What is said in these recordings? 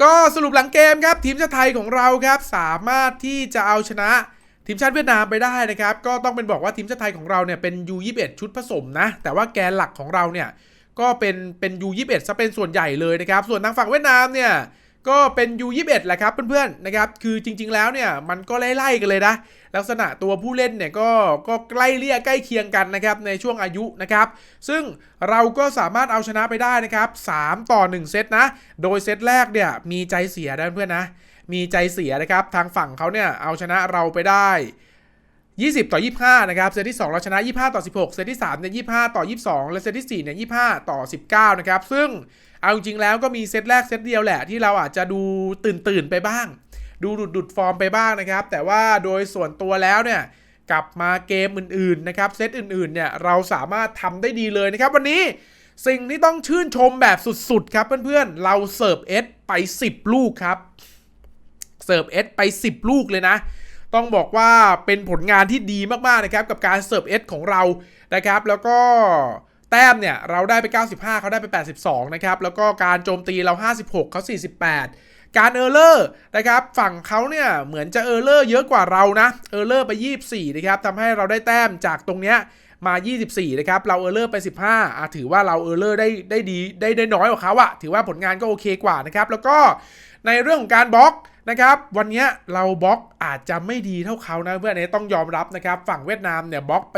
ก็สรุปหลังเกมครับทีมชาติไทยของเราครับสามารถที่จะเอาชนะทีมชาติเวียดนามไปได้นะครับ ก็ต้องเป็นบอกว่าทีมชาติไทยของเราเนี่ยเป็น U21 ชุดผสมนะ แต่ว่าแกนหลักของเราเนี่ยก็เป็นเป็น U21 ซะเป็นส่วนใหญ่เลยนะครับ ส่วนทางฝั่งเวียดนามเนี่ย ก็เป็น U21 แหละครับเพื่อนๆนะครับ คือจริง ๆ แล้วเนี่ยมันก็ไล่ๆกันเลยนะ ลักษณะตัวผู้เล่นเนี่ยก็ก็ใกล้เลี่ยใกล้เคียงกันนะครับในช่วงอายุนะครับ ซึ่งเราก็สามารถเอาชนะไปได้นะครับ 3 ต่อ 1 เซตนะ โดยเซตแรกเนี่ยมีใจเสียนะเพื่อนๆนะ มีใจเสียนะครับทางฝั่งเขาเนี่ยเอาชนะเราไปได้ 20 ต่อ 25 นะครับ เซตที่ 2 เราชนะ 25 ต่อ 16 เซตที่3เนี่ย25 ต่อ 22 และเซตที่ 4 เนี่ย 25 ต่อ 19 นะครับ ซึ่งเอาจริงๆแล้วก็มีเซตแรกเซตเดียวแหละ ที่เราอาจจะดูตื่นตื่นไปบ้าง ดูดุดดุดฟอร์มไปบ้างนะครับ แต่ว่าโดยส่วนตัวแล้วเนี่ย กลับมาเกมอื่น ๆ นะครับ เซตอื่น ๆ เนี่ย เราสามารถทำได้ดีเลยนะครับ วันนี้สิ่งที่ต้องชื่นชมแบบสุด ๆ ครับเพื่อน ๆ เราเสิร์ฟเอสไป 10 ลูกครับ เสิร์ฟเอสไป 10 ลูกเลยนะ ต้องบอกว่าเป็นผลงานที่ดีมากๆนะครับกับการเสิร์ฟเอสของเรานะครับ แล้วก็แต้มเนี่ยเราได้ไป 95 เขาได้ไป 82 นะครับ แล้วก็การโจมตีเรา 56 เขา 48 การเออร์เลอร์นะครับฝั่งเขาเนี่ยเหมือนจะเออร์เลอร์เยอะกว่าเรานะเออร์เลอร์ไป 24 นะครับทำให้เราได้แต้มจากตรงเนี้ยมา 24 นะครับ เราเออร์เลอร์ไป 15อะถือว่าเราเออร์เลอร์ได้ได้ดีได้ได้น้อยกว่าเขาอะถือว่าผลงานก็โอเคกว่านะครับ แล้วก็ในเรื่องของการบล็อก นะครับ วันนี้เราบล็อกอาจจะไม่ดีเท่าเขานะเพื่อนอันนี้ต้องยอมรับนะครับ ฝั่งเวียดนามเนี่ยบล็อกไป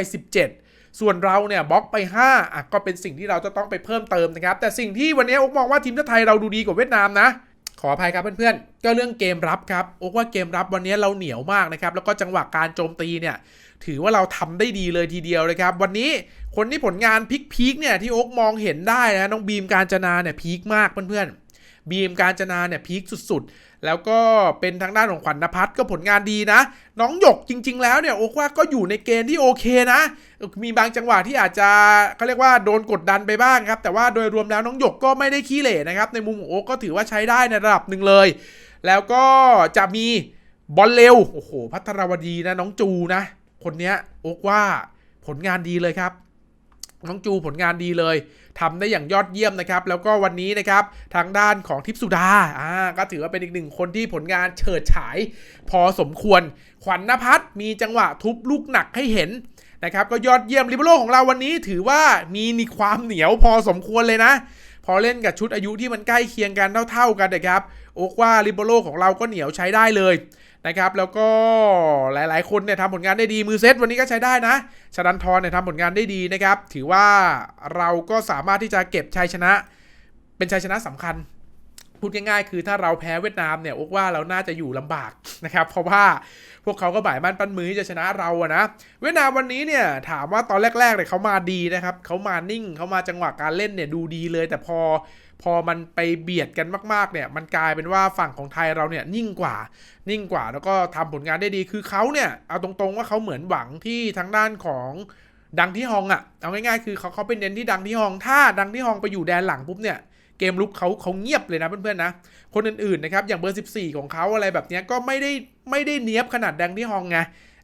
17 ส่วนเราเนี่ยบล็อกไป5อะก็เป็นสิ่งที่เราจะต้องไปเพิ่มเติมนะครับ แต่สิ่งที่วันนี้โอ๊กมองว่าทีมชาติไทยเราดูดีกว่าเวียดนามนะขออภัยครับเพื่อนๆ ก็เรื่องเกมรับครับ โอ๊กว่าเกมรับวันนี้เราเหนียวมากนะครับ แล้วก็จังหวะการโจมตีเนี่ย ถือว่าเราทำได้ดีเลยทีเดียวเลยครับ วันนี้คนที่ผลงานพีคๆเนี่ยที่โอ๊กมองเห็นได้นะ น้องบีมการจนาเนี่ยพีคมากเพื่อนๆ บีมการจนาเนี่ยพีคสุดๆ แล้วก็เป็นทางด้านของขวัญนภัทรก็ผลงานดีนะ น้องหยกจริง ๆ แล้วเนี่ยโอว่าก็อยู่ในเกณฑ์ที่โอเคนะ มีบางจังหวะที่อาจจะเขาเรียกว่าโดนกดดันไปบ้างครับ แต่ว่าโดยรวมแล้วน้องหยกก็ไม่ได้ขี้เหร่นะครับ ในมุมของโอก็ถือว่าใช้ได้ในระดับหนึ่งเลย แล้วก็จะมีบอลเร็วโอ้โหพัทรวดีนะน้องจูนะ คนเนี้ยโอกว่าผลงานดีเลยครับ น้องจูผลงานดีเลย ทำได้อย่างยอดเยี่ยมนะครับ แล้วก็วันนี้นะครับทางด้านของทิพสุดาอ่าก็ถือว่าเป็นอีกหนึ่งคนที่ผลงานเฉิดฉาย พอสมควร ขวัญนภัทรมีจังหวะทุบลูกหนักให้เห็นนะครับก็ยอดเยี่ยมลิเบโรของเราวันนี้ถือว่ามีมีความเหนียวพอสมควรเลยนะ พอเล่นกับชุดอายุที่มันใกล้เคียงกันเท่าๆกันนะครับ โอกว่าลิเบโรของเราก็เหนียวใช้ได้เลยนะครับ แล้วก็หลายๆ คนเนี่ยทำผลงานได้ดีมือเซตวันนี้ก็ใช้ได้นะชดันทรเนี่ยทำผลงานได้ดีนะครับ ถือว่าเราก็สามารถที่จะเก็บชัยชนะ เป็นชัยชนะสำคัญ พูดง่ายๆ คือถ้าเราแพ้เวียดนามเนี่ยอกว่าเราน่าจะอยู่ลำบากนะครับเพราะว่าพวกเขาก็บ่ายมั่นปั้นมือที่จะชนะเราอะนะ เวียดนามวันนี้เนี่ยถามว่าตอนแรกๆเนี่ยเขามาดีนะครับเขามานิ่งเขามาจังหวะการเล่นเนี่ยดูดีเลย แต่พอพอมันไปเบียดกันมากๆเนี่ยมันกลายเป็นว่าฝั่งของไทยเราเนี่ยนิ่งกว่า นิ่งกว่าแล้วก็ทำผลงานได้ดีคือเขาเนี่ยเอาตรงๆว่าเขาเหมือนหวังที่ทางด้านของดังที่ฮองอะเอาง่ายๆคือเขาเขาเป็นเน้นที่ดังที่ฮองถ้าดังที่ฮองไปอยู่แดนหลังปุ๊บเนี่ย เกมลุกเขาเขาเงียบเลยนะเพื่อนๆนะ คนอื่นๆนะครับอย่างเบอร์ 14 ของเขาอะไรแบบนี้ก็ไม่ได้ไม่ได้เนี้ยบขนาดแดงที่ฮองไง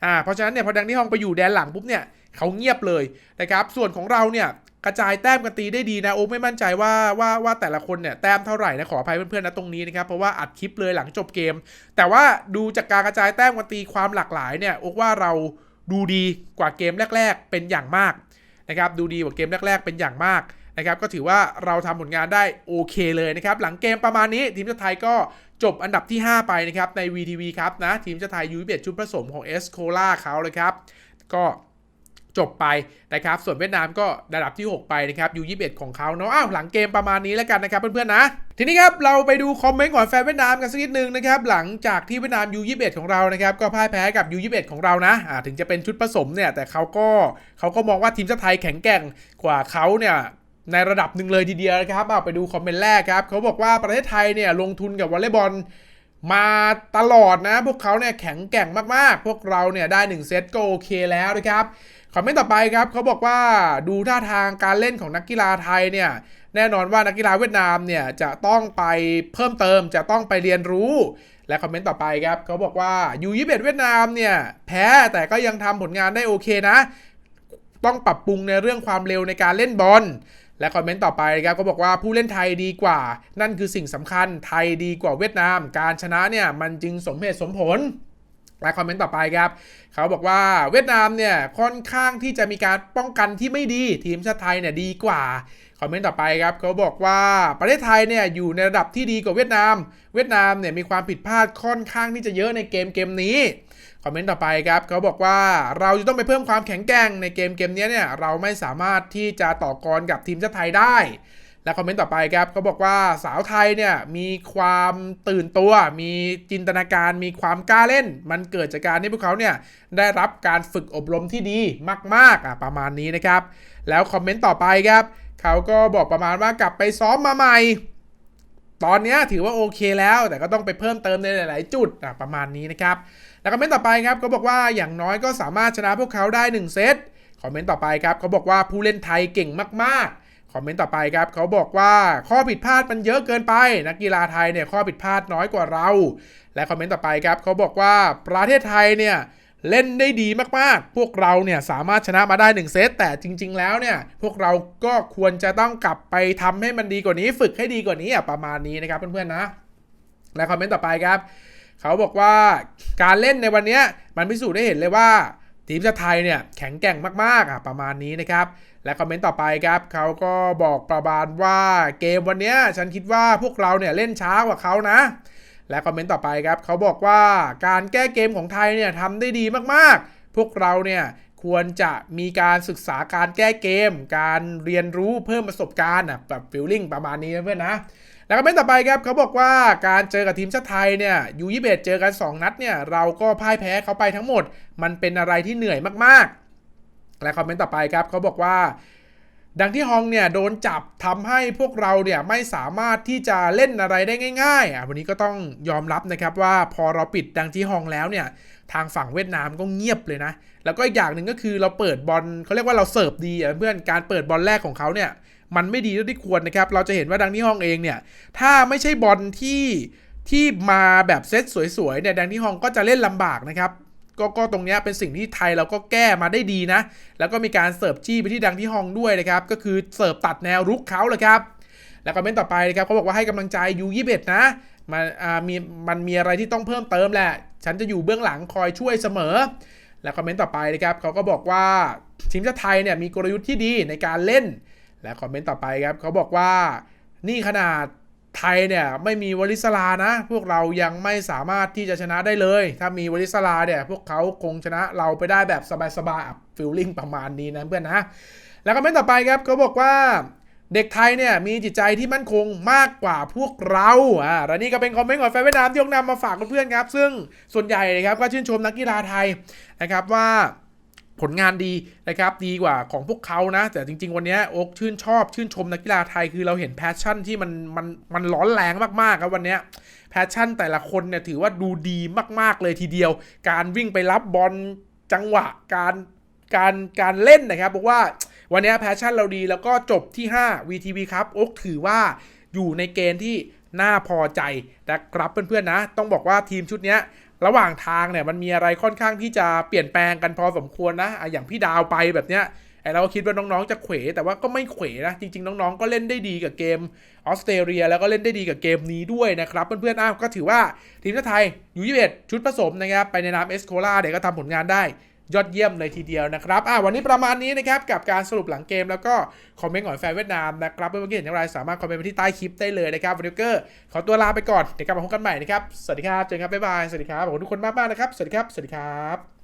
อ่าเพราะฉะนั้นเนี่ยพอดังที่ฮองไปอยู่แดนหลังปุ๊บเนี่ยเขาเงียบเลยนะครับส่วนของเราเนี่ยกระจายแต้มกันตีได้ดีนะโอ้ไม่มั่นใจว่าว่าว่าแต่ละคนเนี่ยแต้มเท่าไหร่นะขออภัยเพื่อนๆนะตรงนี้นะครับเพราะว่าอัดคลิปเลยหลังจบเกม แต่ว่าดูจากการกระจายแต้มกันตีความหลากหลายเนี่ยโอ้ว่าเราดูดีกว่าเกมแรก ๆ เป็นอย่างมากนะครับดูดีกว่าเกมแรก ๆ เป็นอย่างมาก นะครับก็ถือว่าเราทำผลงานได้โอเคเลยนะครับหลังเกมประมาณนี้ทีมชาติไทยก็จบอันดับที่ 5 ไปนะครับใน VTV ครับนะทีมชาติไทยยูเบชุดผสมของเอสโคล่าเขาเลยครับก็จบไปนะครับ ส่วนเวียดนามก็ระดับที่ 6 ไปนะครับยู21ของเขาเนาะอ้าวหลังเกมประมาณนี้แล้วกันนะครับเพื่อนๆนะ ทีนี้ครับเราไปดูคอมเมนต์ของแฟนเวียดนามกันสักนิดนึงนะครับหลังจากที่เวียดนามยู21ของเรานะครับก็พ่ายแพ้กับยู21ของเรานะอ่าถึงจะเป็นชุดผสมเนี่ยแต่เขาก็เขาก็มองว่าทีมชาติไทยแข็งแกร่งกว่าเขาเนี่ย ในระดับหนึ่งเลยทีเดียวนะครับเอาไปดูคอมเมนต์แรกครับเขาบอกว่าประเทศไทยเนี่ยลงทุนกับวอลเลย์บอลมาตลอดนะ พวกเขาเนี่ยแข็งแกร่งมากๆ พวกเราเนี่ยได้ 1 เซตก็โอเคแล้วนะครับคอมเมนต์ต่อไปครับเขาบอกว่าดูท่าทางการเล่นของนักกีฬาไทยเนี่ยแน่นอนว่านักกีฬาเวียดนามเนี่ยจะต้องไปเพิ่มเติมจะต้องไปเรียนรู้ และคอมเมนต์ต่อไปครับเขาบอกว่ายูยี่เเวียดนามเนี่ยแพ้แต่ก็ยังทำผลงานได้โอเคนะ ต้องปรับปรุงในเรื่องความเร็วในการเล่นบอล และคอมเมนต์ต่อไปครับก็บอกว่าผู้เล่นไทยดีกว่า นั่นคือสิ่งสำคัญไทยดีกว่าเวียดนาม การชนะเนี่ยมันจึงสมเหตุสมผลและคอมเมนต์ต่อไปครับเขาบอกว่าเวียดนามเนี่ยค่อนข้างที่จะมีการป้องกันที่ไม่ดีทีมชาติไทยเนี่ยดีกว่าคอมเมนต์ต่อไปครับเขาบอกว่าประเทศไทยเนี่ยอยู่ในระดับที่ดีกว่าเวียดนาม เวียดนามเนี่ยมีความผิดพลาดค่อนข้างที่จะเยอะในเกมเกมนี้ คอมเมนต์ต่อไปครับเขาบอกว่าเราจะต้องไปเพิ่มความแข็งแกร่งในเกมเกมนี้เนี่ยเราไม่สามารถที่จะต่อกรกับทีมชาติไทยได้ และคอมเมนต์ต่อไปครับเขาบอกว่าสาวไทยเนี่ยมีความตื่นตัว มีจินตนาการ มีความกล้าเล่น มันเกิดจากการที่พวกเขาเนี่ยได้รับการฝึกอบรมที่ดีมากๆอะประมาณนี้นะครับ แล้วคอมเมนต์ต่อไปครับเขาก็บอกประมาณว่ากลับไปซ้อมมาใหม่ตอนนี้ถือว่าโอเคแล้ว แต่ก็ต้องไปเพิ่มเติมในหลาย ๆ จุดอะประมาณนี้นะครับ แล้วคอมเมนต์ต่อไปครับเขาบอกว่าอย่างน้อยก็สามารถชนะพวกเขาได้ 1 เซตคอมเมนต์ต่อไปครับเขาบอกว่าผู้เล่นไทยเก่งมากๆ คอมเมนต์ต่อไปครับเขาบอกว่าข้อผิดพลาดมันเยอะเกินไป นักกีฬาไทยเนี่ยข้อผิดพลาดน้อยกว่าเรา และคอมเมนต์ต่อไปครับเขาบอกว่าประเทศไทยเนี่ยเล่นได้ดีมากๆ พวกเราเนี่ยสามารถชนะมาได้ 1 เซต แต่จริง ๆ แล้วเนี่ย พวกเราก็ควรจะต้องกลับไปทำให้มันดีกว่านี้ ฝึกให้ดีกว่านี้อะประมาณนี้นะครับเพื่อนๆนะ และคอมเมนต์ต่อไปครับ เขาบอกว่าการเล่นในวันนี้มันพิสูจน์ได้เห็นเลยว่า ทีมชาติไทยเนี่ยแข็งแกร่งมากๆอะประมาณนี้นะครับ และคอมเมนต์ต่อไปครับเขาก็บอกประมาณว่าเกมวันนี้ฉันคิดว่าพวกเราเนี่ยเล่นช้ากว่าเขานะ และคอมเมนต์ต่อไปครับเขาบอกว่าการแก้เกมของไทยเนี่ยทำได้ดีมากๆ พวกเราเนี่ยควรจะมีการศึกษาการแก้เกม การเรียนรู้เพิ่มประสบการณ์อะแบบฟิลลิ่งประมาณนี้นะเพื่อนนะ แล้วคอมเมนต์ต่อไปครับเขาบอกว่าการเจอกับทีมชาติไทยเนี่ยยูยี่เเจอกัน 2 นัดเนี่ยเราก็พ่ายแพ้เขาไปทั้งหมด มันเป็นอะไรที่เหนื่อยมากๆ และคอมเมนต์ต่อไปครับเขาบอกว่า ดังที่ฮองเนี่ยโดนจับทำให้พวกเราเนี่ยไม่สามารถที่จะเล่นอะไรได้ง่ายๆอะวันนี้ก็ต้องยอมรับนะครับว่าพอเราปิดดังที่ฮองแล้วเนี่ย ทางฝั่งเวียดนามก็เงียบเลยนะ แล้วก็อีกอย่างหนึ่งก็คือเราเปิดบอลเขาเรียกว่าเราเสิร์ฟดีอะเพื่อนการเปิดบอลแรกของเขาเนี่ยมันไม่ดีเท่าที่ควรนะครับ เราจะเห็นว่าดังที่ห้องเองเนี่ย ถ้าไม่ใช่บอลที่ที่มาแบบเซตสวยๆเนี่ยดังที่ห้องก็จะเล่นลำบากนะครับก็ก็ตรงเนี้ยเป็นสิ่งที่ไทยเราก็แก้มาได้ดีนะ แล้วก็มีการเสิร์ฟจี้ไปที่ดังที่ห้องด้วยนะครับ ก็คือเสิร์ฟตัดแนวรุกเขาเลยครับ แล้วคอมเมนต์ต่อไปนะครับเขาบอกว่าให้กำลังใจยูยี่เนะ มันมีมันมีอะไรที่ต้องเพิ่มเติมแหละ ฉันจะอยู่เบื้องหลังคอยช่วยเสมอ และคอมเมนต์ต่อไปนะครับเขาก็บอกว่าทีมชาติไทยเนี่ยมีกลยุทธ์ที่ดีในการเล่น และคอมเมนต์ต่อไปครับเขาบอกว่านี่ขนาดไทยเนี่ยไม่มีวลิสลานะ พวกเรายังไม่สามารถที่จะชนะได้เลย ถ้ามีวลิสลาเนี่ยพวกเขาคงชนะเราไปได้แบบสบายๆฟิลลิ่งประมาณนี้นะเพื่อนนะ แล้วคอมเมนต์ต่อไปครับเขาบอกว่า เด็กไทยเนี่ยมีจิตใจที่มั่นคงมากกว่าพวกเราอ่าและนี่ก็เป็นคอมเมนต์ของแฟนเวียดนามที่ยกนำมาฝากเพื่อนๆครับ ซึ่งส่วนใหญ่นะครับก็ชื่นชมนักกีฬาไทยนะครับว่าผลงานดีนะครับดีกว่าของพวกเขานะ แต่จริง ๆ วันนี้โอ๊กชื่นชอบ ชื่นชมนักกีฬาไทยคือเราเห็นแพชชั่นที่มันมันมันร้อนแรงมากๆครับวันนี้แพชชั่นแต่ละคนเนี่ยถือว่าดูดีมาก ๆ เลยทีเดียว การวิ่งไปรับบอลจังหวะ การการการเล่นนะครับบอกว่า วันนี้แพชชั่นเราดีแล้วก็จบที่ 5 VTV ครับโอ๊กถือว่าอยู่ในเกณฑ์ที่น่าพอใจนะครับเพื่อนๆนะ ต้องบอกว่าทีมชุดนี้ระหว่างทางเนี่ยมันมีอะไรค่อนข้างที่จะเปลี่ยนแปลงกันพอสมควรนะอย่างพี่ดาวไปแบบเนี้ยไอเราก็คิดว่าน้องๆจะเขวแต่ว่าก็ไม่เขวนะจริง ๆ น้องๆก็เล่นได้ดีกับเกมออสเตรเลีย แล้วก็เล่นได้ดีกับเกมนี้ด้วยนะครับเพื่อนๆอ้าวก็ถือว่าทีมชาติไทยยูยี่เอ็ดชุดผสมนะครับไปในนามเอสโคลาเดี๋ยวก็ทำผลงานได้ ยอดเยี่ยมเลยทีเดียวนะครับอะวันนี้ประมาณนี้นะครับกับการสรุปหลังเกมแล้วก็คอมเมนต์ของแฟนเวียดนามนะครับเมื่อกี้เห็นอย่างไรสามารถคอมเมนต์มาที่ใต้คลิปได้เลยนะครับวันนี้ก็ขอตัวลาไปก่อนเดี๋ยวกลับมาพบกันใหม่นะครับสวัสดีครับเจอกันครับบ๊ายบายสวัสดีครับขอบคุณทุกคนมากๆนะครับสวัสดีครับสวัสดีครับ